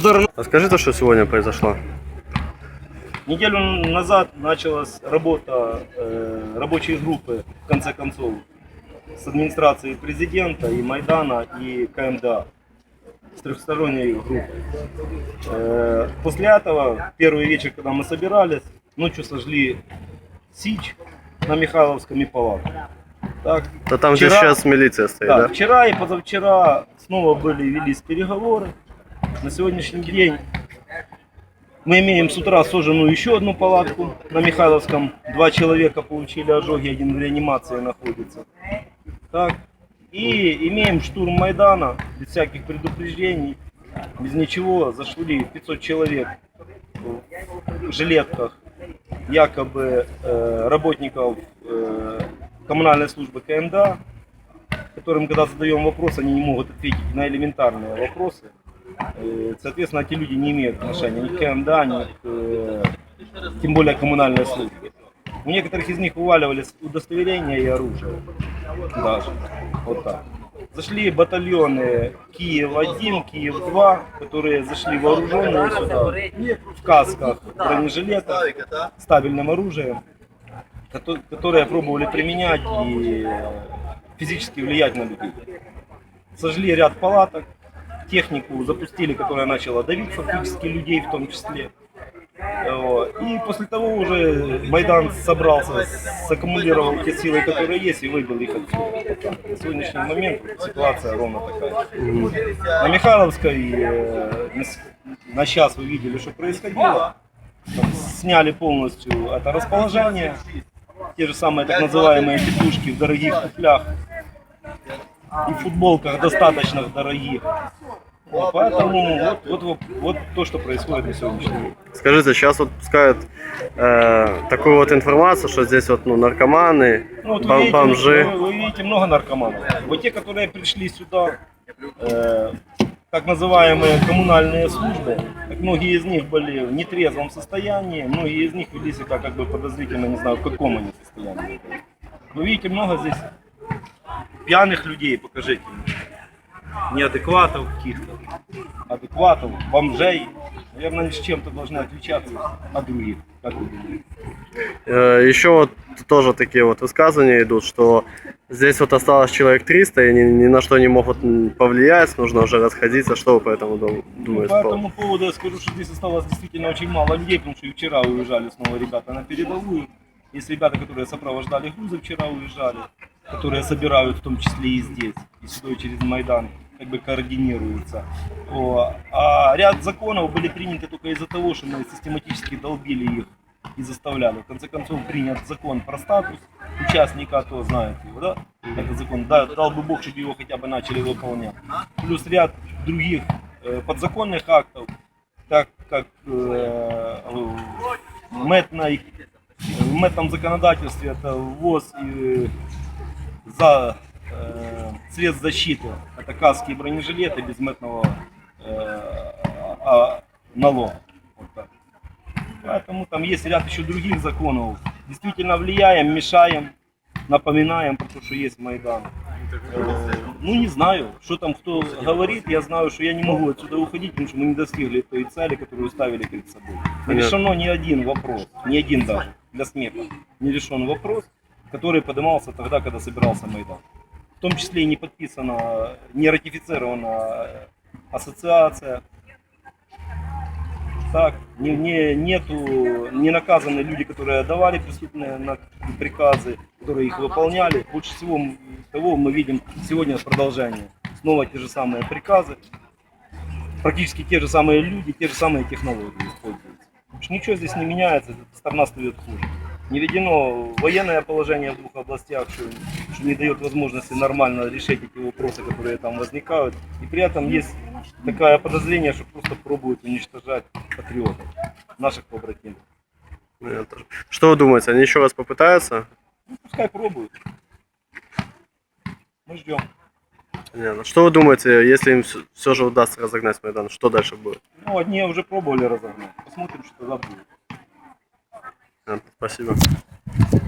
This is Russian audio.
Расскажите, что сегодня произошло. Неделю назад началась работа э, рабочей группы, в конце концов, с администрацией президента и Майдана и КМДА, с трехсторонней группой. Э, после этого, первый вечер, когда мы собирались, ночью сожгли Сич на Михайловском и палатку. Так, Да там же Вчера- сейчас милиция стоит, да, да? вчера и позавчера снова были велись переговоры. На сегодняшний день мы имеем с утра сожженную еще одну палатку на Михайловском. Два человека получили ожоги, один в реанимации находится. Так. И имеем штурм Майдана без всяких предупреждений, без ничего. Зашли 500 человек в жилетках якобы э, работников э, коммунальной службы КМДА, которым, когда задаем вопрос, они не могут ответить на элементарные вопросы. Э, Соответственно, эти люди не имеют отношения ни к КМДА, ни к, э, тем более коммунальной службе. У некоторых из них вываливались удостоверения и оружие. Даже. Вот так. Зашли батальоны Киев-1, Киев-2, которые зашли вооруженные сюда, в касках, бронежилетах, стабильным оружием, кото- которое пробовали применять и физически влиять на людей. Сожгли ряд палаток, технику запустили, которая начала давить фактически людей в том числе. И после того уже Майдан собрался, саккумулировал те силы, которые есть, и выбил их отсюда. На сегодняшний момент ситуация ровно такая. На Михайловской, э, на сейчас вы видели, что происходило. Там Сняли полностью это расположение. Те же самые так называемые петушки в дорогих туфлях и футболках достаточно дорогих. Вот поэтому вот, вот, вот, вот то, что происходит на сегодняшний день. Скажите, сейчас вот пускают э, такую вот информацию, что здесь вот ну, наркоманы, Ну, вот вы, бом- видите, бомжи. вы, вы видите много наркоманов. Вот те, которые пришли сюда, э, так называемые коммунальные службы, так многие из них были в нетрезвом состоянии, многие из них вели себя как бы подозрительно, не знаю, в каком они состоянии. Вы видите много здесь пьяных людей, покажите. Неадекватов каких-то, адекватов, бомжей. Наверное, они с чем-то должны отличаться от других, как вы думаете? Э, еще вот тоже такие вот высказывания идут, что здесь вот осталось человек 300 и ни, ни на что не могут повлиять, нужно уже расходиться. Что вы по этому дум- Ну, думаете? по по- этому поводу я скажу, что здесь осталось действительно очень мало людей, потому что вчера уезжали снова ребята на передовую. Есть ребята, которые сопровождали грузы, вчера уезжали, которые собирают в том числе и здесь, и сюда и через Майдан, как бы координируются. О, А ряд законов были приняты только из-за того, что мы систематически долбили их и заставляли. В конце концов принят закон про статус участника, то знаете его, да? Этот закон, да, дал бы Бог, чтобы его хотя бы начали выполнять. Плюс ряд других э, подзаконных актов, так как э, в мэтной- в мэтном законодательстве это ввоз и за э, средств защиты, это каски и бронежилеты без мэтного э, а, налога. Вот так. Поэтому там есть ряд еще других законов. Действительно влияем, мешаем, напоминаем про то, что есть Майдан. Э, Ну не знаю, что там кто говорит, я знаю, что я не могу отсюда уходить, потому что мы не достигли той цели, которую ставили перед собой. Не решено ни один вопрос, ни один даже, для смеха, не решен вопрос, который поднимался тогда, когда собирался Майдан. В том числе и не подписана, не ратифицирована э, ассоциация. Так, не, не, нету, не наказаны люди, которые давали преступные приказы, которые их выполняли. Больше всего того мы видим сегодня продолжение. Снова те же самые приказы, практически те же самые люди, те же самые технологии используются. Ничего здесь не меняется, страна стоит хуже. Не введено военное положение в двух областях, что, что не дает возможности нормально решить эти вопросы, которые там возникают. И при этом есть такое подозрение, что просто пробуют уничтожать патриотов, наших побратимов. Понятно. Что вы думаете, они еще раз попытаются? Ну, пускай пробуют. Мы ждем. Понятно. Что вы думаете, если им все же удастся разогнать Майдан, что дальше будет? Ну, одни уже пробовали разогнать. Посмотрим, что тогда будет. Спасибо.